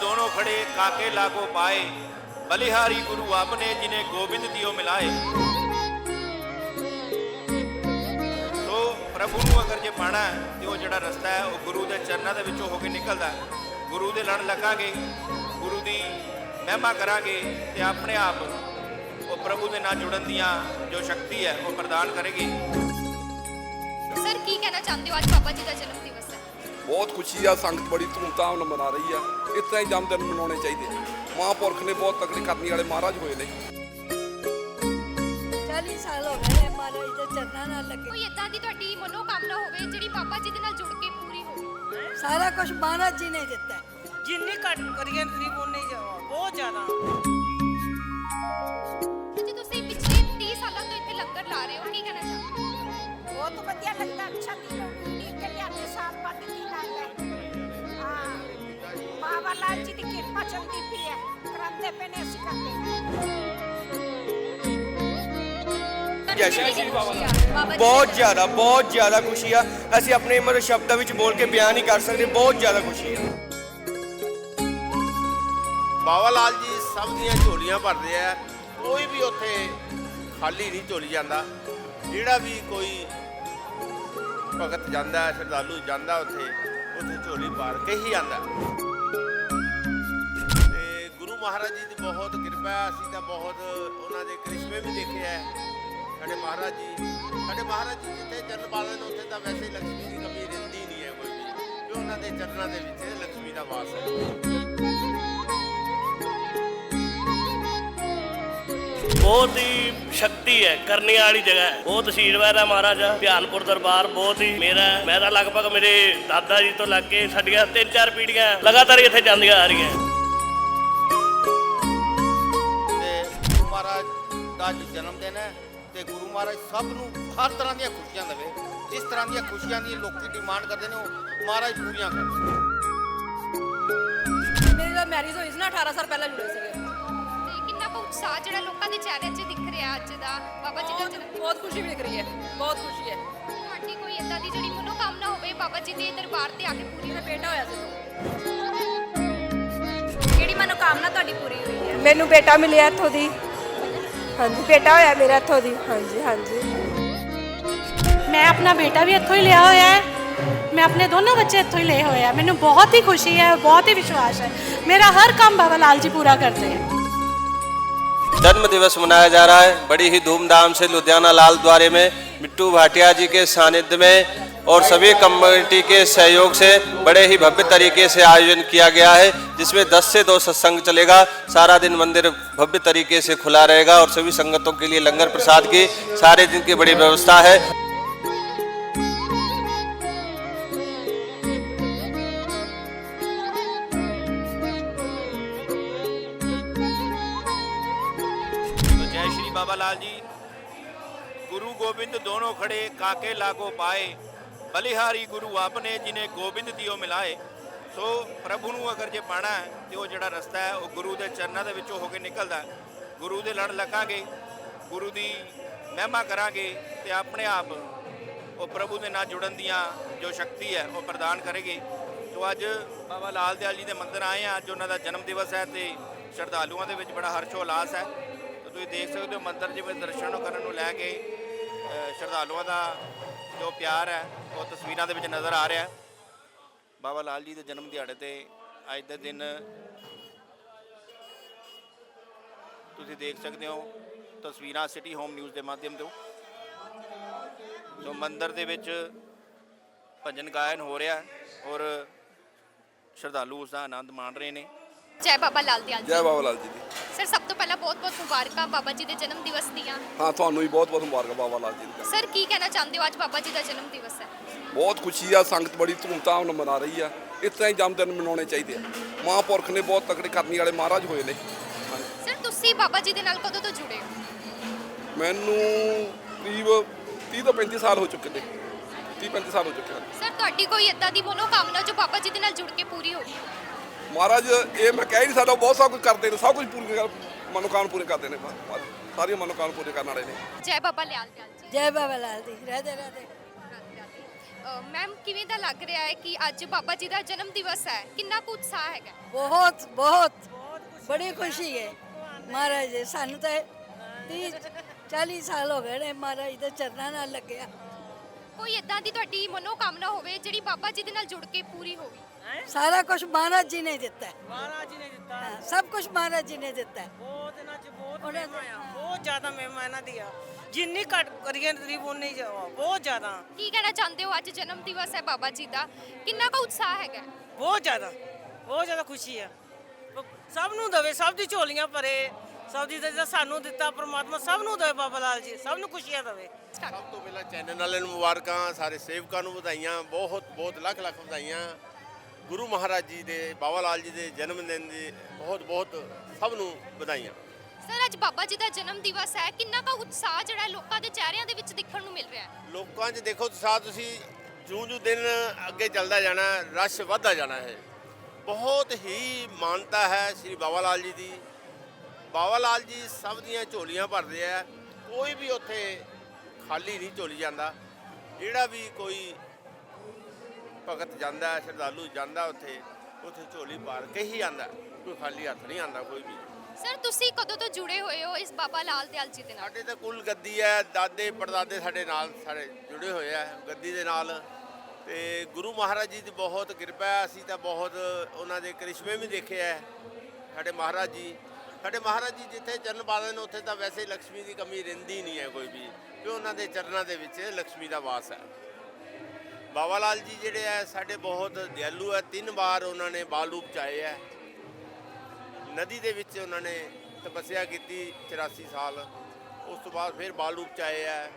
दोनों खड़े काके लागो पाए बलिहारी गुरु आपने जिन्हें गोविंद दियो मिलाए ਸੋ ਪ੍ਰਭੂ ਨੂੰ ਅਗਰ ਜੇ ਪਾਣਾ ਹੈ ਤੇ ਉਹ ਜਿਹੜਾ ਰਸਤਾ ਹੈ ਉਹ ਗੁਰੂ ਦੇ ਚਰਨਾਂ ਦੇ ਵਿੱਚੋਂ ਹੋ ਕੇ ਨਿਕਲਦਾ ਹੈ ਗੁਰੂ ਦੇ ਲੜ ਲੱਗਾਂਗੇ ਗੁਰੂ ਦੀ ਮਹਿਮਾ ਕਰਾਂਗੇ ਤੇ ਆਪਣੇ ਆਪ ਉਹ ਪ੍ਰਭੂ ਦੇ ਨਾਲ ਜੁੜਨ ਦੀਆਂ ਜੋ ਸ਼ਕਤੀ ਹੈ ਉਹ ਪ੍ਰਦਾਨ ਕਰੇਗੀ ਸਰ ਕੀ ਕਹਿਣਾ ਚਾਹੁੰਦੇ ਹੋ ਅੱਜ ਬਾਬਾ ਜੀ ਦਾ ਜਨਮ ਦਿਵਸ ਹੈ ਬਹੁਤ ਖੁਸ਼ੀ ਆ ਸੰਗਤ ਬੜੀ ਧੂਮਧਾਮ ਨਾਲ ਮਨਾ ਰਹੀ ਆ। ਇਸ ਤਰ੍ਹਾਂ ਹੀ ਜਨਮ ਦਿਨ ਮਨਾਉਣੇ ਚਾਹੀਦੇ ਆ। ਮਹਾਂਪੁਰਖ ਨੇ ਬਹੁਤ ਤਕੜੀ ਕਰਨੀ ਵਾਲੇ ਮਹਾਰਾਜ ਹੋਏ ਨੇ। 40 ਸਾਲ ਹੋ ਗਏ ਮਹਾਰਾਜ ਦੇ ਚਰਨਾਂ ਨਾਲ ਲੱਗੇ। ਕੋਈ ਇਦਾਂ ਦੀ ਤੁਹਾਡੀ ਮਨੋਕਾਮਨਾ ਹੋਵੇ ਜਿਹੜੀ ਬਾਬਾ ਜੀ ਦੇ ਨਾਲ ਜੁੜ ਕੇ ਪੂਰੀ ਹੋਵੇ। ਸਾਰਾ ਕੁਝ ਮਹਾਰਾਜ ਜੀ ਨੇ ਦਿੱਤਾ। ਜਿੰਨੀ ਘੱਟ ਕਰੀਏ ਨਸੀਬ ਉਨੀ ਜਾਵਾ ਬਹੁਤ ਜ਼ਿਆਦਾ। ਜੀ ਤੁਸੀਂ ਪਿਛਲੇ 30 ਸਾਲਾਂ ਤੋਂ ਇੱਥੇ ਲੰਗਰ ਲਾ ਰਹੇ ਹੋ ਕੀ ਕਹਿਣਾ ਚਾਹੁੰਦੇ ਹੋ ਬਹੁਤ ਵਧੀਆ ਲੱਗਦਾ ਅੱਛਾ ਦਿਨ ਲਾਲ ਜੀ ਦੀ ਕਿਰਪਾ ਚਲਦੀ ਪਈ ਹੈ ਕਰਾਂਦੇ ਪਏ ਨੇ ਅਸੀਂ ਕਰਦੇ ਜੈ ਸ਼੍ਰੀ ਜੀ ਬਾਬਾ ਬਾਬਾ ਜੀ ਬਹੁਤ ਜ਼ਿਆਦਾ ਬਹੁਤ ਜ਼ਿਆਦਾ ਖੁਸ਼ੀ ਆ ਅਸੀਂ ਆਪਣੇ ਮਤਲਬ ਸ਼ਬਦਾਂ ਵਿੱਚ ਬੋਲ ਕੇ ਬਿਆਨ ਨਹੀਂ ਕਰ ਸਕਦੇ ਬਹੁਤ ਜ਼ਿਆਦਾ ਖੁਸ਼ੀ ਆ ਬਾਬਾ ਲਾਲ ਜੀ ਸਭ ਦੀਆਂ ਝੋਲੀਆਂ ਭਰਦੇ ਆ ਕੋਈ ਵੀ ਉੱਥੇ ਖਾਲੀ ਨਹੀਂ ਝੋਲੀ ਜਾਂਦਾ ਜਿਹੜਾ ਵੀ ਕੋਈ ਭਗਤ ਜਾਂਦਾ ਸ਼ਰਧਾਲੂ ਜਾਂਦਾ ਉੱਥੇ ਉੱਥੇ ਝੋਲੀ ਭਰ ਕੇ ਹੀ ਆਂਦਾ ਮਹਾਰਾਜ ਜੀ ਦੀ ਬਹੁਤ ਕਿਰਪਾ ਹੈ, ਅਸੀਂ ਤਾਂ ਬਹੁਤ ਉਹਨਾਂ ਦੇ ਕ੍ਰਿਸ਼ਮੇ ਵੀ ਦੇਖੇ ਆ ਸਾਡੇ ਮਹਾਰਾਜ ਜੀ, ਸਾਡੇ ਮਹਾਰਾਜ ਜੀ ਜਿੱਥੇ ਚਰਨ ਪਾਲਦੇ ਨੇ, ਉੱਥੇ ਤਾਂ ਵੈਸੇ ਹੀ ਦੀ ਕਮੀ ਰਹਿੰਦੀ ਨਹੀਂ ਹੈ ਕੋਈ ਵੀ ਉਹਨਾਂ ਦੇ ਚਰਨਾਂ ਦੇ ਵਿੱਚ ਲక్ష్ਮੀ ਦਾ ਵਾਸ ਹੈ। ਬਹੁਤ ਹੀ ਸ਼ਕਤੀ ਹੈ, ਕਰਨੇ ਵਾਲੀ ਜਗ੍ਹਾ ਹੈ। ਬਹੁਤ ਅਸ਼ੀਰਵਾਦ ਹੈ ਮਹਾਰਾਜਾ, ਧਿਆਨਪੁਰ ਦਰਬਾਰ ਬਹੁਤ ਹੀ ਮੇਰਾ ਮੈਂ ਤਾਂ ਲਗਭਗ ਮੇਰੇ ਦਾਦਾ ਜੀ ਤੋਂ ਲੱਗ ਕੇ ਸਾਡੀਆਂ ਤਿੰਨ ਚਾਰ ਪੀੜੀਆਂ ਲਗਾਤਾਰ ਇੱਥੇ ਜਾਂਦੀਆਂ ਆ ਰਹੀਆਂ। ਦਾ ਅੱਜ ਜਨਮ ਦਿਨ ਹੈ ਤੇ ਗੁਰੂ ਮਹਾਰਾਜ ਸਭ ਨੂੰ ਹਰ ਤਰ੍ਹਾਂ ਦੀਆਂ ਖੁਸ਼ੀਆਂ ਦੇਵੇ। ਜਿਸ ਤਰ੍ਹਾਂ ਦੀਆਂ ਖੁਸ਼ੀਆਂ ਦੀ ਲੋਕੀ ਡਿਮਾਂਡ ਕਰਦੇ ਨੇ ਉਹ ਮਹਾਰਾਜ ਪੂਰੀਆਂ ਕਰਨ। ਮੇਰੀ ਤਾਂ ਮੈਰਿਜ ਹੋਈ ਸੀ ਨਾ 18 ਸਾਲ ਪਹਿਲਾਂ ਜੁੜੇ ਸੀਗੇ। ਤੇ ਕਿੰਨਾ ਕੁ ਉਤਸ਼ਾਹ ਜਿਹੜਾ ਲੋਕਾਂ ਦੇ ਚਿਹਰੇ 'ਚ ਦਿਖ ਰਿਹਾ ਅੱਜ ਦਾ ਬਾਬਾ ਜੀ ਦਾ ਬਹੁਤ ਜਨਮ ਬਹੁਤ ਖੁਸ਼ੀ ਵੀ ਦਿਖ ਰਹੀ ਹੈ ਬਹੁਤ ਖੁਸ਼ੀ ਹੈ। ਤੁਹਾਡੀ ਕੋਈ ਇਦਾਂ ਦੀ ਜਿਹੜੀ ਮਨੋਕਾਮਨਾ ਹੋਵੇ ਬਾਬਾ ਜੀ ਦੇ ਦਰਬਾਰ ਤੇ ਆ ਕੇ ਪੂਰੀ ਮੇਰਾ ਬੇਟਾ ਹੋਇਆ ਸੀ। ਕਿਹੜੀ ਮਨੋਕਾਮਨਾ ਤੁਹਾਡੀ ਪੂਰੀ ਹੋਈ ਹੈ? ਮੈਨੂੰ ਬੇਟਾ ਮਿਲਿਆ ਇੱਥੋਂ ਦੀ। ਹਾਂਜੀ ਬੇਟਾ ਹੋਇਆ ਮੇਰਾ ਇੱਥੋਂ ਦੀ ਹਾਂਜੀ ਹਾਂਜੀ ਮੈਂ ਆਪਣਾ ਬੇਟਾ ਵੀ ਇੱਥੋਂ ਹੀ ਲਿਆ ਹੋਇਆ ਹੈ ਮੈਂ ਆਪਣੇ ਦੋਨੋਂ ਬੱਚੇ ਇੱਥੋਂ ਹੀ ਲਏ ਹੋਏ ਆ ਮੈਨੂੰ ਬਹੁਤ ਹੀ ਖੁਸ਼ੀ ਹੈ ਬਹੁਤ ਹੀ ਵਿਸ਼ਵਾਸ ਹੈ ਮੇਰਾ ਹਰ ਕੰਮ ਬਾਬਾ ਲਾਲ ਜੀ ਪੂਰਾ ਕਰਦੇ हैं जन्म दिवस मनाया जा रहा है बड़ी ही धूमधाम से लुधियाना लाल द्वारे में मिट्टू भाटिया जी के सानिध्य में और सभी कम्युनिटी के सहयोग से बड़े ही भव्य तरीके से आयोजन किया गया है, जिसमें 10 से दो सत्संग चलेगा। सारा दिन मंदिर भव्य तरीके से खुला रहेगा और सभी संगतों के लिए लंगर प्रसाद की सारे दिन की बड़ी व्यवस्था है। तो बाबा लाल जी। गुरु गोविंद दोनों खड़े, काके लागो पाए। ਬਲਿਹਾਰੀ ਗੁਰੂ ਆਪਨੇ ਜਿਨੇ ਗੋਬਿੰਦ ਦਿਓ ਮਿਲਾਏ, ਸੋ ਪ੍ਰਭੂ ਨੂੰ ਅਗਰ ਜੇ ਪਾਣਾ ਹੈ, ਤੇ ਉਹ ਜਿਹੜਾ ਰਸਤਾ ਹੈ, ਉਹ ਗੁਰੂ ਦੇ ਚਰਨਾਂ ਦੇ ਵਿੱਚੋਂ ਹੋ ਕੇ ਨਿਕਲਦਾ ਗੁਰੂ ਦੇ ਲੜ ਲੱਗਾਂਗੇ, ਗੁਰੂ ਦੀ ਮਹਿਮਾ ਕਰਾਂਗੇ, ਤੇ ਆਪਣੇ ਆਪ ਉਹ ਪ੍ਰਭੂ ਦੇ ਨਾਲ ਜੁੜਨ ਦੀਆਂ ਜੋ ਸ਼ਕਤੀ ਹੈ, ਉਹ ਪ੍ਰਦਾਨ ਕਰੇਗੀ। ਸੋ ਅੱਜ ਬਾਬਾ ਲਾਲ ਦਿਆਲ ਜੀ ਦੇ ਮੰਦਿਰ ਆਏ ਆ ਅੱਜ ਉਹਨਾਂ ਦਾ ਜਨਮ ਦਿਵਸ ਹੈ, ਤੇ ਸ਼ਰਧਾਲੂਆਂ ਦੇ ਵਿੱਚ ਬੜਾ ਹਰਸ਼ੋ ਉਲਾਸ ਹੈ। ਤੁਸੀਂ ਦੇਖ ਸਕਦੇ ਹੋ ਮੰਦਿਰ ਜਿਵੇਂ ਦਰਸ਼ਨ ਕਰਨ ਨੂੰ ਲੈ ਕੇ ਸ਼ਰਧਾਲੂਆਂ ਦਾ ਜੋ ਪਿਆਰ ਹੈ ਉਹ ਤਸਵੀਰਾਂ ਦੇ ਵਿੱਚ ਨਜ਼ਰ ਆ ਰਿਹਾ ਹੈ। ਬਾਬਾ ਲਾਲ ਜੀ ਦੇ ਜਨਮ ਦਿਹਾੜੇ ਤੇ ਅੱਜ ਦੇ ਦਿਨ ਤੁਸੀਂ ਦੇਖ ਸਕਦੇ ਹੋ ਤਸਵੀਰਾਂ ਸਿਟੀ ਹੋਮ ਨਿਊਜ਼ ਦੇ ਮਾਧਿਅਮ ਤੋਂ। ਜੋ ਮੰਦਿਰ ਦੇ ਵਿੱਚ ਭਜਨ ਗਾਇਨ ਹੋ ਰਿਹਾ ਹੈ ਔਰ ਸ਼ਰਧਾਲੂ ਉਸ ਦਾ ਆਨੰਦ ਮਾਣ ਰਹੇ ਨੇ। ਜੈ ਬਾਬਾ ਲਾਲ ਦਿਆਲ ਜੀ। ਜੈ ਬਾਬਾ ਲਾਲ ਜੀ ਦੀ। ਸਰ ਸਭ ਤੋਂ ਪਹਿਲਾਂ ਬਹੁਤ ਬਹੁਤ ਮੁਬਾਰਕਾਂ ਬਾਬਾ ਜੀ ਦੇ ਜਨਮ ਦਿਵਸ ਦੀਆਂ। ਹਾਂ ਤੁਹਾਨੂੰ ਵੀ ਬਹੁਤ ਬਹੁਤ ਮੁਬਾਰਕਾਂ ਬਾਬਾ ਲਾਲ ਜੀ ਦੀ ਸਰ ਕੀ ਕਹਿਣਾ ਚਾਹੁੰਦੇ ਹੋ? ਅੱਜ ਬਾਬਾ ਜੀ ਦਾ ਜਨਮ ਦਿਵਸ ਹੈ। ਬਹੁਤ ਖੁਸ਼ੀ ਆ ਸੰਗਤ ਬੜੀ ਧੂਮਧਾਮ ਨਾਲ ਮਨਾ ਰਹੀ ਆ। ਇਸ ਤਰ੍ਹਾਂ ਹੀ ਜਨਮ ਦਿਨ ਮਨਾਉਣੇ ਚਾਹੀਦੇ ਆ। ਮਹਾਂਪੁਰਖ ਨੇ ਬਹੁਤ ਤਕੜੀ ਕਰਨੀ ਵਾਲੇ ਮਹਾਰਾਜ ਹੋਏ ਨੇ। ਸਰ ਤੁਸੀਂ ਬਾਬਾ ਜੀ ਦੇ ਨਾਲ ਕਦੋਂ ਤੋਂ ਜੁੜੇ ਹੋ? ਮੈਨੂੰ ਕਰੀਬ 30 ਤੋਂ 35 ਸਾਲ ਹੋ ਚੁੱਕੇ ਨੇ। 30 35 ਸਾਲ ਹੋ ਚੁੱਕੇ ਹਨ। ਸਰ ਤੁਹਾਡੀ ਕੋਈ ਇਦਾਂ ਦੀ ਮਨੋਕਾਮਨਾ ਜੋ ਬਾਬਾ ਜੀ ਦੇ ਨਾਲ ਜੁੜ ਕੇ ਪੂਰੀ ਹੋ ਮਹਾਰਾਜ ਇਹ ਮੈਂ ਕਹਿ ਨਹੀਂ ਸਕਦਾ ਬਹੁਤ ਸਭ ਕੁਝ ਕਰਦੇ ਨੇ ਸਭ ਕੁਝ ਪੂਰੀ ਕਰ ਮਨੋਕਾਮਨਾ ਪੂਰੇ ਕਰਦੇ ਨੇ। ਸਾਰੀਆਂ ਮਨੋਕਾਮਨਾ ਪੂਰੇ ਕਰਨ ਵਾਲੇ ਨੇ। ਜੈ ਬਾਬਾ ਲਾਲ ਦਿਆਲ ਜੀ। ਜੈ ਬਾਬਾ ਲਾਲ ਦੀ ਰਹਦੇ ਰਹਦੇ ਮੈਮ ਕਿਵੇਂ ਦਾ ਲੱਗ ਰਿਹਾ ਹੈ ਕਿ ਅੱਜ ਬਾਬਾ ਜੀ ਦਾ ਜਨਮ ਦਿਵਸ ਹੈ? ਕਿੰਨਾ ਕੁ ਉਤਸ਼ਾਹ ਹੈਗਾ? ਬਹੁਤ ਬਹੁਤ। ਬੜੀ ਖੁਸ਼ੀ ਹੈ। ਮਹਾਰਾਜ ਜੀ ਸਾਨੂੰ ਤਾਂ 30 40 ਸਾਲ ਹੋ ਗਏ ਨੇ ਮਹਾਰਾਜ ਦੇ ਚਰਨਾਂ ਨਾਲ ਲੱਗਿਆ। ਕੋਈ ਇਦਾਂ ਦੀ ਤੁਹਾਡੀ ਮਨੋਕਾਮਨਾ ਹੋਵੇ ਜਿਹੜੀ ਬਾਬਾ ਜੀ ਦੇ ਨਾਲ ਜੁੜ ਕੇ ਪੂਰੀ ਹੋਵੇ? ਸਾਰਾ ਕੁਝ ਮਹਾਰਾਜ ਜੀ ਨੇ ਦਿੱਤਾ ਹੈ। ਮਹਾਰਾਜ ਜੀ ਨੇ ਦਿੱਤਾ ਹੈ। ਹਾਂ, ਸਭ ਕੁਝ ਮਹਾਰਾਜ ਜੀ ਨੇ ਦਿੱਤਾ ਹੈ। ਬਹੁਤ ਇਹਨਾਂ ਚ ਬਹੁਤ ਉਹਨੇ- ਮਹਿਮਾ ਆ ਬਹੁਤ ਜ਼ਿਆਦਾ ਮਹਿਮਾ ਇਹਨਾਂ ਦੀ ਆ। ਜਿੰਨੀ ਘੱਟ ਕਰੀਏ ਤਾਰੀਫ ਉਨੀ ਜ਼ਿਆਦਾ ਬਹੁਤ ਜ਼ਿਆਦਾ। ਕੀ ਕਹਿਣਾ ਚਾਹੁੰਦੇ ਹੋ? ਅੱਜ ਜਨਮ ਦਿਵਸ ਹੈ ਬਾਬਾ ਜੀ ਦਾ। ਕਿੰਨਾ ਕੁ ਉਤਸ਼ਾਹ ਹੈਗਾ ਬਹੁਤ ਜ਼ਿਆਦਾ ਬਹੁਤ ਜ਼ਿਆਦਾ ਖੁਸ਼ੀ ਆ। ਸਭ ਨੂੰ ਦਵੇ ਸਭ ਦੀ ਝੋਲੀਆਂ ਭਰੇ ਸਭ ਦੀ ਜਿਹੜਾ ਸਾਨੂੰ ਦਿੱਤਾ ਪ੍ਰਮਾਤਮਾ ਸਭ ਨੂੰ ਦਵੇ ਬਾਬਾ ਲਾਲ ਜੀ ਸਭ ਨੂੰ ਖੁਸ਼ੀਆਂ ਦਵੇ। ਸਭ ਤੋਂ ਪਹਿਲਾਂ ਚੈਨਲ ਵਾਲਿਆਂ ਨੂੰ ਮੁਬਾਰਕਾਂ ਸਾਰੇ ਸੇਵਕਾਂ ਨੂੰ ਵਧਾਈਆਂ ਬਹੁਤ ਬਹੁਤ ਲੱਖ ਲੱਖ ਵਧਾਈਆਂ। ਗੁਰੂ ਮਹਾਰਾਜ ਜੀ ਦੇ ਬਾਬਾ ਲਾਲ ਜੀ ਦੇ ਜਨਮ ਦਿਨ ਦੀ ਬਹੁਤ ਬਹੁਤ ਸਭ ਨੂੰ ਵਧਾਈਆਂ। ਸਰ ਅੱਜ ਬਾਬਾ ਜੀ ਦਾ ਜਨਮ ਦਿਵਸ ਹੈ। ਕਿੰਨਾ ਕੁ ਉਤਸ਼ਾਹ ਜਿਹੜਾ ਹੈ ਲੋਕਾਂ ਦੇ ਚਿਹਰਿਆਂ ਦੇ ਵਿੱਚ ਦੇਖਣ ਨੂੰ ਮਿਲ ਰਿਹਾ ਹੈ? ਲੋਕਾਂ 'ਚ ਦੇਖੋ ਉਤਸ਼ਾਹ ਤੁਸੀਂ ਜੂੰ ਜੂੰ ਦਿਨ ਅੱਗੇ ਚੱਲਦਾ ਜਾਣਾ ਰਸ਼ ਵੱਧਦਾ ਜਾਣਾ ਹੈ। ਬਹੁਤ ਹੀ ਮਾਨਤਾ ਹੈ ਸ੍ਰੀ ਬਾਬਾ ਲਾਲ ਜੀ ਦੀ। ਬਾਬਾ ਲਾਲ ਜੀ ਸਭ ਦੀਆਂ ਝੋਲੀਆਂ ਭਰਦੇ ਆ। ਕੋਈ ਵੀ ਉੱਥੇ ਖਾਲੀ ਨਹੀਂ ਝੋਲੀ ਜਾਂਦਾ। ਜਿਹੜਾ ਵੀ ਕੋਈ ਭਗਤ ਜਾਂਦਾ ਸ਼ਰਧਾਲੂ ਜਾਂਦਾ ਉੱਥੇ ਉੱਥੇ ਝੋਲੀ ਭਰ ਕੇ ਹੀ ਆਂਦਾ ਕੋਈ ਖਾਲੀ ਹੱਥ ਨਹੀਂ ਆਂਦਾ ਕੋਈ ਵੀ। ਸਰ ਤੁਸੀਂ ਕਦੋਂ ਤੋਂ ਜੁੜੇ ਹੋਏ ਹੋ ਇਸ ਬਾਬਾ ਲਾਲ ਦਿਆਲ ਜੀ ਦੇ ਨਾਲ? ਸਾਡੇ ਤਾਂ ਕੁੱਲ ਗੱਦੀ ਹੈ ਦਾਦੇ ਪੜਦਾਦੇ ਸਾਡੇ ਨਾਲ ਸਾਡੇ ਜੁੜੇ ਹੋਏ ਆ ਗੱਦੀ ਦੇ ਨਾਲ। ਤੇ ਗੁਰੂ ਮਹਾਰਾਜ ਜੀ ਦੀ ਬਹੁਤ ਕਿਰਪਾ ਹੈ ਅਸੀਂ ਤਾਂ ਬਹੁਤ ਉਹਨਾਂ ਦੇ ਕਰਿਸ਼ਮੇ ਵੀ ਦੇਖੇ ਆ। ਸਾਡੇ ਮਹਾਰਾਜ ਜੀ ਸਾਡੇ ਮਹਾਰਾਜ ਜੀ ਜਿੱਥੇ ਚਰਨ ਪਾਦੇ ਨੇ, ਉੱਥੇ ਤਾਂ ਵੈਸੇ ਹੀ ਲక్ష్ਮੀ ਦੀ ਕਮੀ ਰਹਿੰਦੀ ਨਹੀਂ ਹੈ ਕੋਈ ਵੀ, ਕਿ ਉਹਨਾਂ ਦੇ ਚਰਨਾਂ ਦੇ ਵਿੱਚ ਲక్ష్ਮੀ ਦਾ ਵਾਸ ਹੈ। ਬਾਬਾ ਲਾਲ ਜੀ ਜਿਹੜੇ ਆ, ਸਾਡੇ ਬਹੁਤ ਦਿਆਲੂ ਹੈ ਤਿੰਨ ਵਾਰ ਉਹਨਾਂ ਨੇ ਬਾਲੂਪ ਚਾਏ ਹੈ ਨਦੀ ਦੇ ਵਿੱਚ ਉਹਨਾਂ ਨੇ ਤਪੱਸਿਆ ਕੀਤੀ 84 ਸਾਲ। ਉਸ ਤੋਂ ਬਾਅਦ ਫਿਰ ਬਾਲੂਪ ਚਾਏ ਹੈ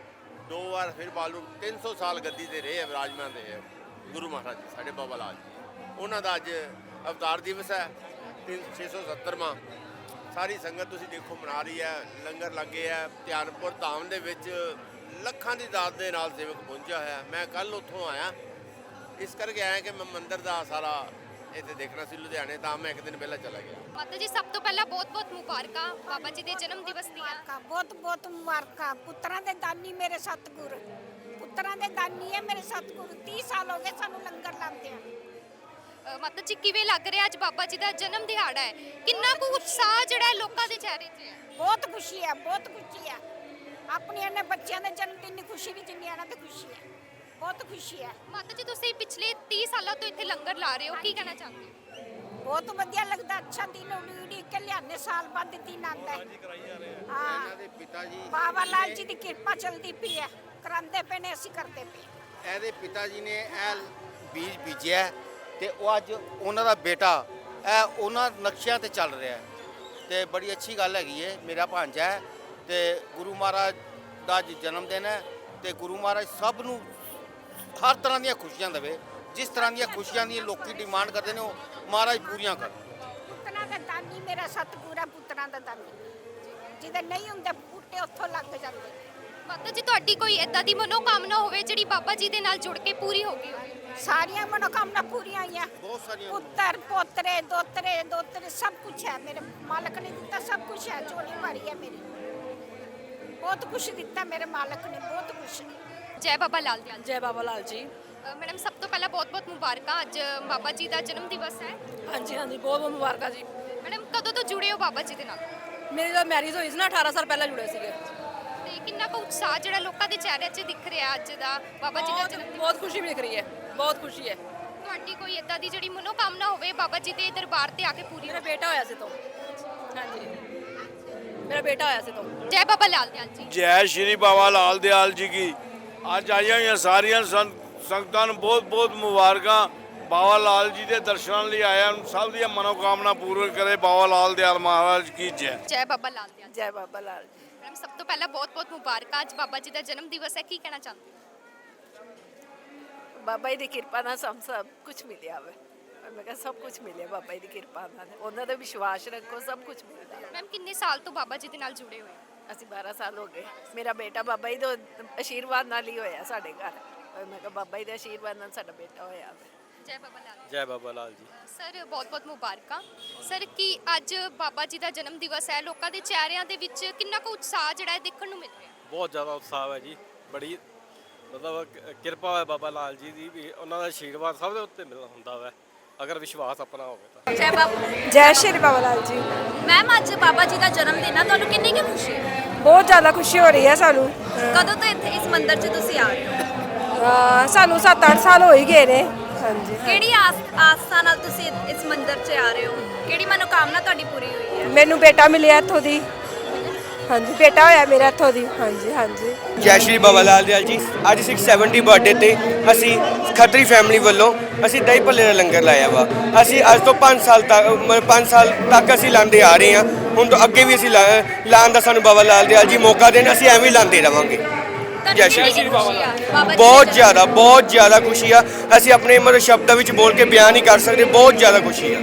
ਦੋ ਵਾਰ ਫਿਰ ਬਾਲੂਪ 300 ਸਾਲ ਗੱਦੀ ਤੇ ਰਹੇ ਵਿਰਾਜਮਾਨ ਰਹੇ ਗੁਰੂ ਮਹਾਰਾਜ ਜੀ, ਸਾਡੇ ਬਾਬਾ ਲਾਲ ਜੀ। ਉਹਨਾਂ ਦਾ ਅੱਜ ਅਵਤਾਰ ਦਿਵਸ ਹੈ 370ਵਾਂ ਸਾਰੀ ਸੰਗਤ ਤੁਸੀਂ ਦੇਖੋ ਮਨਾ ਰਹੀ ਹੈ ਲੰਗਰ ਲੱਗੇ ਆ ਧਿਆਨਪੁਰ ਧਾਮ ਦੇ ਵਿੱਚ ਲੱਖਾਂ ਦੀ ਦਾਤ ਦੇ ਨਾਲ ਸੇਵਕ ਪਹੁੰਚਿਆ ਹੋਇਆ ਮੈਂ ਕੱਲ ਉੱਥੋਂ ਆਇਆ। ਇਸ ਕਰਕੇ ਆਇਆ ਕਿ ਮੈਂ ਮੰਦਿਰ ਦਾ ਸਾਰਾ ਇੱਥੇ ਦੇਖਣਾ ਸੀ ਲੁਧਿਆਣੇ ਤਾਂ ਮੈਂ ਇੱਕ ਦਿਨ ਪਹਿਲਾਂ ਚਲਾ ਗਿਆ। ਮਾਤਾ ਜੀ ਸਭ ਤੋਂ ਪਹਿਲਾਂ ਬਹੁਤ-ਬਹੁਤ ਮੁਬਾਰਕਾਂ ਬਾਬਾ ਜੀ ਦੇ ਜਨਮ ਦਿਵਸ ਦੀਆਂ। ਮੁਬਾਰਕਾਂ ਬਹੁਤ ਬਹੁਤ ਮੁਬਾਰਕਾਂ। ਪੁੱਤਰਾਂ ਦੇ ਦਾਨੀ ਮੇਰੇ ਸਤਿਗੁਰ। ਪੁੱਤਰਾਂ ਦੇ ਦਾਨੀ ਹੈ ਮੇਰੇ ਸਤਿਗੁਰ। 30 ਸਾਲ ਹੋ ਗਏ ਸਾਨੂੰ ਲੰਗਰ ਲਾਉਂਦੇ ਆ ਅ, ਮਾਤਾ ਜੀ ਕਿਵੇਂ ਲੱਗ ਰਿਹਾ ਅੱਜ ਬਾਬਾ ਜੀ ਦਾ ਜਨਮ ਦਿਹਾੜਾ ਹੈ? ਕਿੰਨਾ ਕੁ ਉਤਸ਼ਾਹ ਜਿਹੜਾ ਹੈ ਲੋਕਾਂ ਦੇ ਚਿਹਰੇ 'ਚ ਹੈ? ਬਹੁਤ ਖੁਸ਼ੀ ਹੈ ਬਹੁਤ ਖੁਸ਼ੀ ਹੈ। ਆਪਣੀਆਂ ਨੇ ਬੱਚਿਆਂ ਦੇ ਜਨਮ ਦਿਨ ਦੀ ਖੁਸ਼ੀ ਵੀ ਜਿੰਨੀ ਇਹਨਾਂ ਤੇ ਖੁਸ਼ੀ ਹੈ। ਬਹੁਤ ਖੁਸ਼ੀ ਹੈ। ਮਾਤਾ ਜੀ ਤੁਸੀਂ ਪਿਛਲੇ 30 ਸਾਲਾਂ ਤੋਂ ਇੱਥੇ ਲੰਗਰ ਲਾ ਰਹੇ ਹੋ ਕੀ ਕਹਿਣਾ ਚਾਹੁੰਦੇ ਹੋ? ਬਹੁਤ ਵਧੀਆ ਲੱਗਦਾ ਅੱਛਾ ਦਿਨ ਉਡੀਕ ਕੇ ਲਿਆਨੇ ਸਾਲ ਬਾਅਦ ਦਿਨ ਆਉਂਦਾ ਹੈ। ਹਾਂ। ਇਹਨਾਂ ਦੇ ਪਿਤਾ ਜੀ ਬਾਬਾ ਲਾਲ ਜੀ ਦੀ ਕਿਰਪਾ ਚਲਦੀ ਪਈ ਹੈ ਕਰਾਉਂਦੇ ਪਏ ਨੇ ਅਸੀਂ ਕਰਦੇ ਪਏ ਇਹਦੇ ਪਿਤਾ ਜੀ ਨੇ ਇਹ ਬੀਜ ਬੀਜਿਆ ਤੇ ਉਹ ਅੱਜ ਉਹਨਾਂ ਦਾ ਬੇਟਾ, ਇਹ ਉਹਨਾਂ ਨਕਸ਼ਿਆਂ ਤੇ ਚੱਲ ਰਿਹਾ ਹੈ। ਤੇ ਬੜੀ ਅੱਛੀ ਗੱਲ ਹੈਗੀ ਹੈ ਮੇਰਾ ਭਾਂਜਾ ਹੈ ਤੇ ਗੁਰੂ ਮਹਾਰਾਜ ਦਾ ਅੱਜ ਜਨਮ ਦਿਨ ਹੈ ਤੇ ਗੁਰੂ ਮਹਾਰਾਜ ਸਭ ਨੂੰ ਹਰ ਤਰ੍ਹਾਂ ਦੀਆਂ ਖੁਸ਼ੀਆਂ ਦੇਵੇ, ਜਿਸ ਤਰ੍ਹਾਂ ਦੀਆਂ ਖੁਸ਼ੀਆਂ ਦੀਆਂ ਲੋਕੀ ਡਿਮਾਂਡ ਕਰਦੇ ਨੇ, ਉਹ ਮਹਾਰਾਜ ਪੂਰੀਆਂ ਕਰ ਪੁੱਤਰਾਂ ਦਾ ਦਾਨੀ ਮੇਰਾ ਸਤਿਗੁਰ ਪੁੱਤਰਾਂ ਦਾ ਦਾਨੀ। ਜਿਹਦੇ ਨਹੀਂ ਹੁੰਦੇ, ਬੂਟੇ ਉੱਥੋਂ ਲੱਗ ਜਾਂਦੇ। ਮਾਤਾ ਜੀ ਤੁਹਾਡੀ ਕੋਈ ਏਦਾਂ ਦੀ ਮਨੋਕਾਮਨਾ ਹੋਵੇ ਜਿਹੜੀ ਬਾਬਾ ਜੀ ਦੇ ਨਾਲ ਜੁੜ ਕੇ ਪੂਰੀ ਹੋ ਗਈ ਹੋਵੇ? ਸਾਰੀਆਂ ਮਨੋਕਾਮਨਾ ਪੂਰੀਆਂ ਬਹੁਤ ਸਾਰੀਆਂ ਪੁੱਤਰ ਪੋਤਰੇ ਦੋਤਰੇ ਦੋਤਰੇ ਸਭ ਕੁਝ ਹੈ ਮੇਰੇ। ਮਾਲਕ ਨੇ ਦਿੱਤਾ ਸਭ ਕੁਝ ਹੈ ਝੋਲੀ ਭਰੀ ਹੈ ਮੇਰੀ। ਬਹੁਤ ਕੁਝ ਦਿੱਤਾ ਮੇਰੇ ਮਾਲਕ ਨੇ ਬਹੁਤ ਕੁਝ ਜੈ ਬਾਬਾ ਲਾਲ ਜੀ। ਜੈ ਬਾਬਾ ਲਾਲ ਜੀ। ਅ, ਮੈਡਮ ਸਭ ਤੋਂ ਪਹਿਲਾਂ ਬਹੁਤ-ਬਹੁਤ ਮੁਬਾਰਕਾਂ। ਅੱਜ ਬਾਬਾ ਜੀ ਦਾ ਜਨਮ ਦਿਵਸ ਹੈ। ਹਾਂਜੀ ਹਾਂਜੀ ਬਹੁਤ ਬਹੁਤ ਮੁਬਾਰਕਾਂ ਜੀ। ਮੈਡਮ ਕਦੋਂ ਤੋਂ ਜੁੜੇ ਹੋ ਬਾਬਾ ਜੀ ਦੇ ਨਾਲ? ਮੇਰੀ ਤਾਂ ਮੈਰਿਜ ਹੋਈ ਸੀ ਨਾ 18 ਸਾਲ ਪਹਿਲਾਂ ਜੁੜੇ ਸੀਗੇ। ਕਿੰਨਾ ਕੁ ਉਤਸ਼ਾਹ ਜਿਹੜਾ ਲੋਕਾਂ ਦੇ ਚਿਹਰੇ 'ਚ ਦਿਖ ਰਿਹਾ ਅੱਜ ਦਾ? ਬਾਬਾ ਜੀ ਦਾ ਬਹੁਤ ਜਨਮ ਬਹੁਤ ਖੁਸ਼ੀ ਮਿਲ ਰਹੀ ਹੈ। ਬਹੁਤ ਖੁਸ਼ੀ ਹੈ। ਤੁਹਾਡੀ ਕੋਈ ਏਦਾਂ ਦੀ ਜਿਹੜੀ ਮਨੋਕਾਮਨਾ ਹੋਵੇ ਬਾਬਾ ਜੀ ਦੇ ਦਰਬਾਰ ਤੇ ਆ ਕੇ ਪੂਰੀ ਮੇਰਾ ਬੇਟਾ ਹੋਇਆ ਸੀ ਤੋਂ। ਹਾਂਜੀ। ਮੇਰਾ ਬੇਟਾ ਹੋਇਆ ਸੀ ਤੋਂ। ਜੈ ਬਾਬਾ ਲਾਲ ਦਿਆਲ ਜੀ। ਜੈ ਸ਼੍ਰੀ ਬਾਬਾ ਲਾਲ ਦਿਆਲ ਜੀ ਕੀ। ਅੱਜ ਆਈਆਂ ਹੋਈਆਂ ਸਾਰੀਆਂ ਸੰਤ- ਸੰਗਤਾਂ ਨੂੰ ਬਹੁਤ ਬਹੁਤ ਮੁਬਾਰਕਾਂ। ਬਾਬਾ ਲਾਲ ਜੀ ਦੇ ਦਰਸ਼ਨਾਂ ਲਈ ਆਇਆ ਸਭ ਦੀਆਂ ਮਨੋਕਾਮਨਾ ਪੂਰਨ ਕਰੇ। ਬਾਬਾ ਲਾਲ ਦਿਆਲ ਮਹਾਰਾਜ ਕੀ ਜੈ। ਜੈ ਬਾਬਾ ਲਾਲ ਦਿਆਲ ਜੀ। ਜੈ ਬਾਬਾ ਲਾਲ ਜੀ। ਸਭ ਤੋਂ ਪਹਿਲਾਂ ਬਹੁਤ-ਬਹੁਤ ਮੁਬਾਰਕਾਂ। ਅੱਜ ਬਾਬਾ ਜੀ ਦਾ ਜਨਮ ਦਿਵਸ ਹੈ ਕੀ ਕਹਿਣਾ ਚਾਹੁੰਦੇ? ਬਾਬਾ ਜੀ ਦੀ ਕਿਰਪਾ ਨਾਲ ਸਭ ਸਭ ਕੁਝ ਮਿਲਿਆ ਵੇ। ਮੈਂ ਕਿਹਾ ਸਭ ਕੁਝ ਮਿਲਿਆ ਬਾਬਾ ਜੀ ਦੀ ਕਿਰਪਾ ਨਾਲ। ਉਹਨਾਂ ਦਾ ਵਿਸ਼ਵਾਸ ਰੱਖੋ ਸਭ ਕੁਝ ਮਿਲਦਾ। ਮੈਮ ਕਿੰਨੇ ਸਾਲ ਤੋਂ ਬਾਬਾ ਜੀ ਦੇ ਨਾਲ ਜੁੜੇ ਹੋਏ ਹੋ? ਅਸੀਂ 12 ਸਾਲ ਹੋ ਗਏ। ਮੇਰਾ ਬੇਟਾ ਬਾਬਾ ਜੀ ਦੇ ਆਸ਼ੀਰਵਾਦ ਨਾਲ ਹੀ ਹੋਇਆ ਸਾਡੇ ਘਰ। ਔਰ ਮੈਂ ਕਿਹਾ ਬਾਬਾ ਜੀ ਦੇ ਆਸ਼ੀਰਵਾਦ ਨਾਲ ਸਾਡਾ ਬੇਟਾ ਹੋਇਆ ਵੇ। ਜੈ ਬਾਬਾ ਲਾਲ ਜੀ। ਸਰ ਬਹੁਤ ਬਹੁਤ ਮੁਬਾਰਕਾਂ। ਸਰ ਕੀ ਅੱਜ ਬਾਬਾ ਜੀ ਦਾ ਜਨਮ ਦਿਵਸ ਹੈ? ਲੋਕਾਂ ਦੇ ਚਿਹਰਿਆਂ ਦੇ ਵਿੱਚ ਕਿੰਨਾ ਕੁ ਉਤਸ਼ਾਹ ਜਿਹੜਾ ਹੈ ਦੇਖਣ ਨੂੰ ਮਿਲ ਰਿਹਾ ਬਹੁਤ ਜ਼ਿਆਦਾ ਉਤਸ਼ਾਹ ਹੈ ਜੀ। ਬੜੀ ਮਤਲਬ ਕਿਰਪਾ ਹੈ ਬਾਬਾ ਲਾਲ ਜੀ ਦੀ ਵੀ ਉਹਨਾਂ ਦਾ ਆਸ਼ੀਰਵਾਦ ਸਭ ਦੇ ਉੱਤੇ ਮਿਲਦਾ ਹੁੰਦਾ ਹੈ ਅਗਰ ਵਿਸ਼ਵਾਸ ਆਪਣਾ ਹੋਵੇ ਤਾਂ। ਜੈ ਬਾਬਾ ਜੈ। ਸ਼੍ਰੀ ਬਾਬਾ ਲਾਲ ਜੀ। ਮੈਮ ਅੱਜ ਬਾਬਾ ਜੀ ਦਾ ਜਨਮ ਦਿਨ ਹੈ ਤੁਹਾਨੂੰ ਕਿੰਨੀ ਕੁ ਖੁਸ਼ੀ ਹੈ? ਬਹੁਤ ਜ਼ਿਆਦਾ ਖੁਸ਼ੀ ਹੋ ਰਹੀ ਹੈ ਸਾਨੂੰ। ਕਦੋਂ ਤੋਂ ਇੱਥੇ ਇਸ ਮੰਦਿਰ 'ਚ ਤੁਸੀਂ ਆ ਰਹੇ ਹੋ? ਸਾਨੂੰ 7-8 ਸਾਲ ਹੋ ਹੀ ਗਏ ਨੇ। ਹਾਂਜੀ ਕਿਹੜੀ ਆਸ ਆਸਥਾ ਨਾਲ ਤੁਸੀਂ ਇਸ ਮੰਦਿਰ 'ਚ ਆ ਰਹੇ ਹੋ? ਕਿਹੜੀ ਮਨੋਕਾਮਨਾ ਤੁਹਾਡੀ ਪੂਰੀ ਹੋਈ ਹੈ? ਮੈਨੂੰ ਬੇਟਾ ਮਿਲਿਆ ਇੱਥੋਂ ਦੀ। ਹਾਂਜੀ ਬੇਟਾ ਹੋਇਆ ਮੇਰਾ ਇੱਥੋਂ ਦੀ। ਹਾਂਜੀ ਹਾਂਜੀ। ਜੈ ਸ਼੍ਰੀ ਬਾਬਾ ਲਾਲ ਦਿਆਲ ਜੀ। ਅੱਜ 670 ਬਰਥਡੇ ਤੇ ਅਸੀਂ ਖੱਤਰੀ ਫੈਮਿਲੀ ਵੱਲੋਂ ਅਸੀਂ ਦਹੀਂ ਭੱਲੇ ਦਾ ਲੰਗਰ ਲਾਇਆ ਵਾ। ਅਸੀਂ ਅੱਜ ਤੋਂ 5 ਸਾਲ ਤੱਕ 5 ਸਾਲ ਤੱਕ ਅਸੀਂ ਲਾਉਂਦੇ ਆ ਰਹੇ ਹਾਂ। ਹੁਣ ਤੋਂ ਅੱਗੇ ਵੀ ਅਸੀਂ ਲਾ- ਲਾਉਣ ਦਾ ਸਾਨੂੰ ਬਾਬਾ ਲਾਲ ਦਿਆਲ ਜੀ ਮੌਕਾ ਦੇਣ ਅਸੀਂ ਐਵੇਂ ਹੀ ਲਾਉਂਦੇ ਰਵਾਂਗੇ। ਜੈ ਸ਼੍ਰੀ ਕਿੰਨੀ ਕੁ ਖੁਸ਼ੀ ਆ ਬਾਬਾ ਜੀ ਬਹੁਤ ਜ਼ਿਆਦਾ ਬਹੁਤ ਜ਼ਿਆਦਾ ਖੁਸ਼ੀ ਆ ਅਸੀਂ ਆਪਣੇ ਮਤਲਬ ਸ਼ਬਦਾਂ ਵਿੱਚ ਬੋਲ ਕੇ ਬਿਆਨ ਨਹੀਂ ਕਰ ਸਕਦੇ ਬਹੁਤ ਜ਼ਿਆਦਾ ਖੁਸ਼ੀ ਆ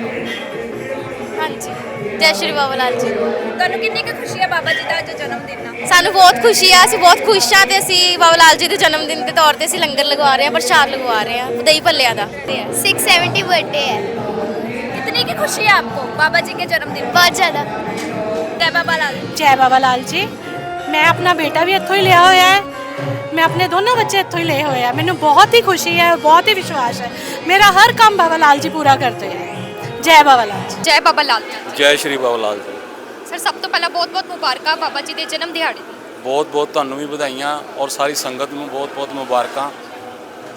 ਹਾਂਜੀ ਜੈ ਸ਼੍ਰੀ ਬਾਬਾ ਲਾਲ ਜੀ ਤੁਹਾਨੂੰ ਕਿੰਨੀ ਕੁ ਖੁਸ਼ੀ ਹੈ ਬਾਬਾ ਜੀ ਦਾ ਅੱਜ ਜਨਮ ਦਿਨ ਆ ਸਾਨੂੰ ਬਹੁਤ ਖੁਸ਼ੀ ਆ ਅਸੀਂ ਬਹੁਤ ਖੁਸ਼ ਆ ਤੇ ਅਸੀਂ ਬਾਬਾ ਲਾਲ ਜੀ ਦੇ ਜਨਮ ਦਿਨ ਦੇ ਤੌਰ ਤੇ ਅਸੀਂ ਲੰਗਰ ਲਗਵਾ ਰਹੇ ਹਾਂ ਪ੍ਰਸ਼ਾਦ ਲਗਵਾ ਰਹੇ ਹਾਂ ਦਹੀਂ ਭੱਲਿਆਂ ਦਾ 670 ਬਰਥਡੇ ਹੈ कितनी की खुशी है आपको बाबा जी के जन्मदिन बहुत ज्यादा जय बाबा लाल ਜੈ ਬਾਬਾ ਲਾਲ ਜੀ ਮੈਂ ਆਪਣਾ ਬੇਟਾ ਵੀ ਇੱਥੋਂ ਹੀ ਲਿਆ ਹੋਇਆ ਹੈ ਮੈਂ ਆਪਣੇ ਦੋਨੋਂ ਬੱਚੇ ਇੱਥੋਂ ਹੀ ਲਏ ਹੋਏ ਆ। ਮੈਨੂੰ ਬਹੁਤ ਹੀ ਖੁਸ਼ੀ ਹੈ ਬਹੁਤ ਹੀ ਵਿਸ਼ਵਾਸ ਹੈ। ਮੇਰਾ ਹਰ ਕੰਮ ਬਾਬਾ ਲਾਲ ਜੀ ਪੂਰਾ ਕਰਦੇ ਹੈ ਜੈ ਬਾਬਾ ਲਾਲ ਜੀ। ਜੈ ਬਾਬਾ ਲਾਲ ਜੀ। ਜੈ ਸ਼੍ਰੀ ਬਾਬਾ ਲਾਲ ਜੀ। ਸਰ ਸਭ ਤੋਂ ਪਹਿਲਾਂ ਬਹੁਤ-ਬਹੁਤ ਮੁਬਾਰਕਾਂ ਬਾਬਾ ਜੀ ਦੇ ਜਨਮ ਦਿਹਾੜੇ ਦੀ। ਬਹੁਤ ਬਹੁਤ ਤੁਹਾਨੂੰ ਵੀ ਵਧਾਈਆਂ ਔਰ ਸਾਰੀ ਸੰਗਤ ਨੂੰ ਬਹੁਤ ਬਹੁਤ ਮੁਬਾਰਕਾਂ।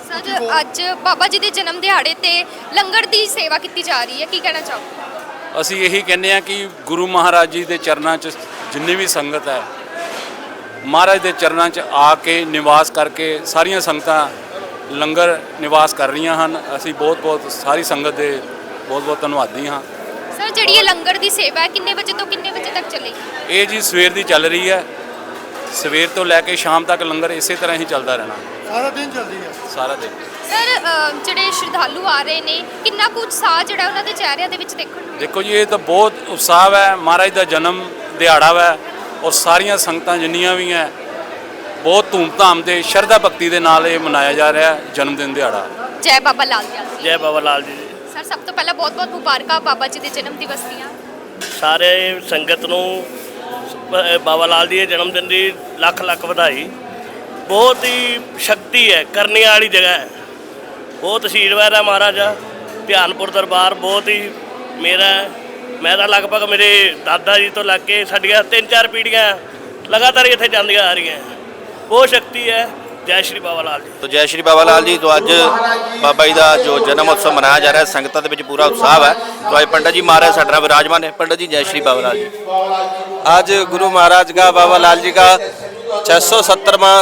ਸਰ ਅੱਜ ਬਾਬਾ ਜੀ ਦੇ ਜਨਮ ਦਿਹਾੜੇ ਤੇ ਲੰਗਰ ਦੀ ਸੇਵਾ ਕੀਤੀ ਜਾ ਰਹੀ ਹੈ। ਕੀ ਕਹਿਣਾ ਚਾਹੋਗੇ? ਅਸੀਂ ਇਹੀ ਕਹਿੰਦੇ ਆ ਕਿ ਗੁਰੂ ਮਹਾਰਾਜ ਜੀ ਦੇ ਚਰਨਾਂ 'ਚ ਜਿੰਨੀ ਵੀ ਸੰਗਤ ਹੈ ਮਹਾਰਾਜ ਦੇ ਚਰਨਾਂ 'ਚ ਆ ਕੇ ਨਿਵਾਸ ਕਰਕੇ ਸਾਰੀਆਂ ਸੰਗਤਾਂ ਲੰਗਰ ਨਿਵਾਸ ਕਰ ਰਹੀਆਂ ਹਨ। ਅਸੀਂ ਬਹੁਤ ਬਹੁਤ ਸਾਰੀ ਸੰਗਤ ਦੇ ਬਹੁਤ ਬਹੁਤ ਧੰਨਵਾਦੀ ਹਾਂ। ਸਰ ਜਿਹੜੀ ਇਹ ਲੰਗਰ ਦੀ ਸੇਵਾ ਕਿੰਨੇ ਵਜੇ ਤੋਂ ਕਿੰਨੇ ਵਜੇ ਤੱਕ ਚੱਲੇਗੀ? ਇਹ ਜੀ ਸਵੇਰ ਦੀ ਚੱਲ ਰਹੀ ਹੈ। ਸਵੇਰ ਤੋਂ ਲੈ ਕੇ ਸ਼ਾਮ ਤੱਕ ਲੰਗਰ ਇਸੇ ਤਰ੍ਹਾਂ ਹੀ ਚੱਲਦਾ ਰਹਿਣਾ। ਸਾਰਾ ਦਿਨ ਚੱਲਦੀ ਹੈ। ਸਾਰਾ ਦਿਨ। ਸਰ ਜਿਹੜੇ ਸ਼ਰਧਾਲੂ ਆ ਰਹੇ ਨੇ ਕਿੰਨਾ ਕੁ ਉਤਸ਼ਾਹ ਜਿਹੜਾ ਉਹਨਾਂ ਦੇ ਚਿਹਰਿਆਂ ਦੇ ਵਿੱਚ ਦੇਖਣ ਨੂੰ ਦੇਖੋ ਜੀ ਇਹ ਤਾਂ ਬਹੁਤ ਉਤਸ਼ਾਹ ਹੈ। ਮਹਾਰਾਜ ਦਾ ਜਨਮ ਦਿਹਾੜਾ ਹੈ। ਔਰ ਸਾਰੀਆਂ ਸੰਗਤਾਂ ਜਿੰਨੀਆਂ ਵੀ ਹੈ ਬਹੁਤ ਧੂਮਧਾਮ ਤੇ ਸ਼ਰਧਾ ਭਗਤੀ ਦੇ ਨਾਲ ਇਹ ਮਨਾਇਆ ਜਾ ਰਿਹਾ ਹੈ ਜਨਮ ਦਿਨ ਦਿਹਾੜਾ। ਜੈ ਬਾਬਾ ਲਾਲ ਜੀ ਜੈ ਬਾਬਾ ਲਾਲ ਜੀ ਸਰ ਸਭ ਤੋਂ ਪਹਿਲਾਂ ਬਹੁਤ-ਬਹੁਤ ਮੁਬਾਰਕਾਂ ਬਾਬਾ ਜੀ ਦੇ ਜਨਮ ਦਿਵਸ ਦੀਆਂ। ਸਾਰੇ ਸੰਗਤ ਨੂੰ ਬ- ਬਾਬਾ ਲਾਲ ਜੀ ਦੇ ਜਨਮ ਦਿਨ ਦੀ ਲੱਖ ਲੱਖ ਵਧਾਈ। ਬਹੁਤ ਹੀ ਸ਼ਕਤੀ ਹੈ ਕਰਨੇ ਵਾਲੀ ਜਗ੍ਹਾ ਹੈ ਬਹੁਤ ਆਸ਼ੀਰਵਾਦ ਹੈ ਮਹਾਰਾਜਾ ਧਿਆਨਪੁਰ ਦਰਬਾਰ ਬਹੁਤ ਹੀ ਮੇਰਾ ਹੈ। ਮੈਂ ਤਾਂ ਲਗਭਗ ਮੇਰੇ ਦਾਦਾ ਜੀ ਤੋਂ ਲੱਗ ਕੇ ਸਾਡੀਆਂ ਤਿੰਨ ਚਾਰ ਪੀੜ੍ਹੀਆਂ ਲਗਾਤਾਰ ਇੱਥੇ ਜਾਂਦੀਆਂ ਆ ਰਹੀਆਂ ਬਹੁਤ ਸ਼ਕਤੀ ਹੈ ਜੈ ਸ਼੍ਰੀ ਬਾਬਾ ਲਾਲ ਜੀ ਤੋ ਜੈ ਸ਼੍ਰੀ ਬਾਬਾ ਲਾਲ ਜੀ ਤੋਂ ਅੱਜ ਬਾਬਾ ਜੀ ਦਾ ਜੋ ਜਨਮ ਉਤਸਵ ਮਨਾਇਆ ਜਾ ਰਿਹਾ ਹੈ ਸੰਗਤਾਂ ਦੇ ਵਿੱਚ ਪੂਰਾ ਉਤਸ਼ਾਹ ਹੈ ਤੋ ਅੱਜ ਪੰਡਤ ਜੀ ਮਹਾਰਾਜ ਸਾਡੇ ਨਾਲ ਵਿਰਾਜਮਾਨ ਹੈ ਪੰਡਤ ਜੀ ਜੈ ਸ਼੍ਰੀ ਬਾਬਾ ਲਾਲ ਜੀ आज गुरु महाराज का बाबा लाल जी का 670वां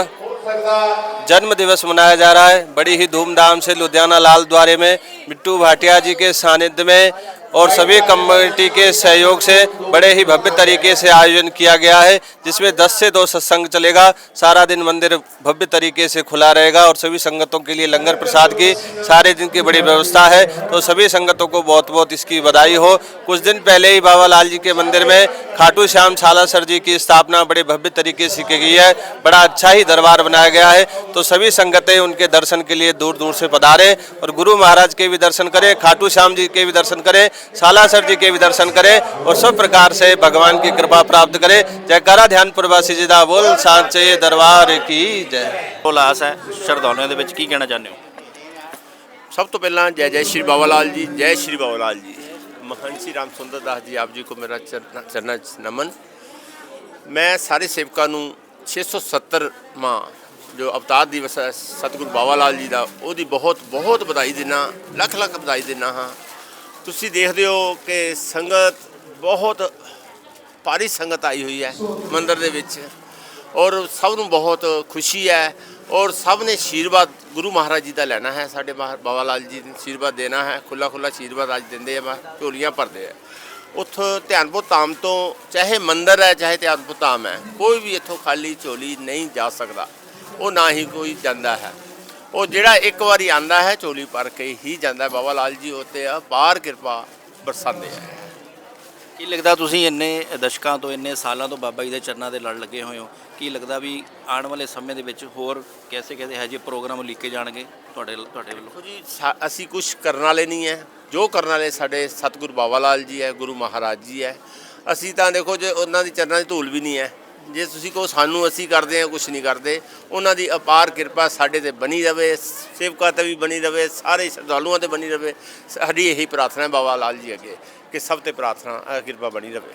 जन्म दिवस मनाया जा रहा है बड़ी ही धूमधाम से लुधियाना लाल द्वारे में बिट्टू भाटिया जी के सानिध्य में और सभी कम्युनिटी के सहयोग से बड़े ही भव्य तरीके से आयोजन किया गया है, जिसमें 10 से दो सत्संग चलेगा। सारा दिन मंदिर भव्य तरीके से खुला रहेगा और सभी संगतों के लिए लंगर प्रसाद की सारे दिन की बड़ी व्यवस्था है। तो सभी संगतों को बहुत बहुत इसकी बधाई हो। कुछ दिन पहले ही बाबा लाल जी के मंदिर में खाटू श्याम छाला सर जी की स्थापना बड़े भव्य तरीके से की गई है। बड़ा अच्छा ही दरबार बनाया गया है। तो सभी संगतें उनके दर्शन के लिए दूर दूर से पधारें और गुरु महाराज के भी दर्शन करें, खाटू श्याम जी के भी दर्शन करें। सालासर जी के भी दर्शन करें और सब प्रकार से भगवान की कृपा प्राप्त करें जयकारा ध्यानपुर वासी जी दा बोल सांचे दरबार की जय ਉਲਾਸ ਹੈ ਸ਼ਰਧਾਲੂਆਂ ਦੇ ਵਿੱਚ ਕੀ ਕਹਿਣਾ ਚਾਹੁੰਦੇ ਹੋ ਸਭ ਤੋਂ ਪਹਿਲਾਂ ਜੈ ਜੈ ਸ਼੍ਰੀ ਬਾਬਾ ਲਾਲ ਜੀ ਜੈ ਸ਼੍ਰੀ ਬਾਬਾ ਲਾਲ ਜੀ ਮਹਾਨ ਸ਼੍ਰੀ ਰਾਮ ਸੁੰਦਰ ਦਾਸ ਜੀ ਆਪ ਜੀ ਕੋ ਮੇਰਾ ਚਰਨਾ- ਚਰਨਾਂ 'ਚ ਨਮਨ ਮੈਂ ਸਾਰੇ ਸੇਵਕਾਂ ਨੂੰ 670ਵਾਂ ਜੋ ਅਵਤਾਰ ਦਿਵਸ ਹੈ ਸਤਿਗੁਰੂ ਬਾਬਾ ਲਾਲ ਜੀ ਦਾ ਉਹਦੀ ਬਹੁਤ ਬਹੁਤ ਵਧਾਈ ਦਿੰਦਾ ਲੱਖ ਲੱਖ ਵਧਾਈ ਦਿੰਦਾ ਹਾਂ ਤੁਸੀਂ ਦੇਖਦੇ ਹੋ ਕਿ ਸੰਗਤ ਬਹੁਤ ਭਾਰੀ ਸੰਗਤ ਆਈ ਹੋਈ ਹੈ ਮੰਦਰ ਦੇ ਵਿੱਚ ਔਰ ਸਭ ਨੂੰ ਬਹੁਤ ਖੁਸ਼ੀ ਹੈ ਔਰ ਸਭ ਨੇ ਆਸ਼ੀਰਵਾਦ ਗੁਰੂ ਮਹਾਰਾਜ ਜੀ ਦਾ ਲੈਣਾ ਹੈ, ਸਾਡੇ ਮਹਾ- ਬਾਬਾ ਲਾਲ ਜੀ ਨੂੰ ਆਸ਼ੀਰਵਾਦ ਦੇਣਾ ਹੈ ਖੁੱਲਾ ਖੁੱਲਾ ਆਸ਼ੀਰਵਾਦ ਅੱਜ ਦਿੰਦੇ ਆ ਬਸ ਝੋਲੀਆਂ ਭਰਦੇ ਆ। ਉੱਥੋਂ ਧਿਆਨਪੁਰ ਧਾਮ ਤੋਂ ਚਾਹੇ ਮੰਦਰ ਹੈ, ਚਾਹੇ ਧਿਆਨਪੁਰ ਧਾਮ ਹੈ, ਕੋਈ ਵੀ ਇੱਥੋਂ ਖਾਲੀ ਝੋਲੀ ਨਹੀਂ ਜਾ ਸਕਦਾ, ਉਹ ਨਾ ਹੀ ਕੋਈ ਜਾਂਦਾ ਹੈ। ਉਹ ਜਿਹੜਾ ਇੱਕ ਵਾਰੀ ਆਂਦਾ ਹੈ ਝੋਲੀ ਭਰ ਕੇ ਹੀ ਜਾਂਦਾ ਹੈ। ਬਾਬਾ ਲਾਲ ਜੀ ਉੱਤੇ ਅਪਾਰ ਕਿਰਪਾ ਬਰਸਾਉਂਦੇ ਆ। ਕੀ ਲੱਗਦਾ ਤੁਸੀਂ ਇੰਨੇ ਦਸ਼ਕਾਂ ਤੋਂ ਇੰਨੇ ਸਾਲਾਂ ਤੋਂ ਬਾਬਾ ਜੀ ਦੇ ਚਰਨਾਂ ਦੇ ਲੜ ਲੱਗੇ ਹੋਏ ਹੋ? ਕੀ ਲੱਗਦਾ ਵੀ ਆਉਣ ਵਾਲੇ ਸਮੇਂ ਦੇ ਵਿੱਚ ਹੋਰ ਕੈਸੇ ਕੈਸੇ ਹੈ ਜੇ ਪ੍ਰੋਗਰਾਮ ਲਿਖੇ ਜਾਣਗੇ ਤੁਹਾਡੇ ਤੁਹਾਡੇ ਵੱਲੋਂ? ਦੇਖੋ ਜੀ ਸਾ- ਅਸੀਂ ਕੁਝ ਕਰਨ ਵਾਲੇ ਨਹੀਂ ਹੈ ਜੋ ਕਰਨ ਵਾਲੇ ਸਾਡੇ ਸਤਿਗੁਰੂ ਬਾਬਾ ਲਾਲ ਜੀ ਹੈ ਗੁਰੂ ਮਹਾਰਾਜ ਜੀ ਹੈ ਅਸੀਂ ਤਾਂ ਦੇਖੋ ਜੇ ਉਹਨਾਂ ਦੀ ਚਰਨਾਂ ਦੀ ਧੂਲ ਵੀ ਨਹੀਂ ਹੈ ਜੇ ਤੁਸੀਂ ਕਹੋ ਸਾਨੂੰ ਅਸੀਂ ਕਰਦੇ ਹਾਂ ਕੁਝ ਨਹੀਂ ਕਰਦੇ ਉਹਨਾਂ ਦੀ ਅਪਾਰ ਕਿਰਪਾ ਸਾਡੇ ਤੇ ਬਣੀ ਰਵੇ ਸੇਵਕਾਂ ਤੇ ਵੀ ਬਣੀ ਰਵੇ ਸਾਰੇ ਸ਼ਰਧਾਲੂਆਂ ਤੇ ਬਣੀ ਰਵੇ। ਸਾਡੀ ਇਹੀ ਪ੍ਰਾਰਥਨਾ ਹੈ ਬਾਬਾ ਲਾਲ ਜੀ ਅੱਗੇ ਕਿ ਸਭ ਤੇ ਪ੍ਰਾਰਥਨਾ ਅ, ਕਿਰਪਾ ਬਣੀ ਰਵੇ।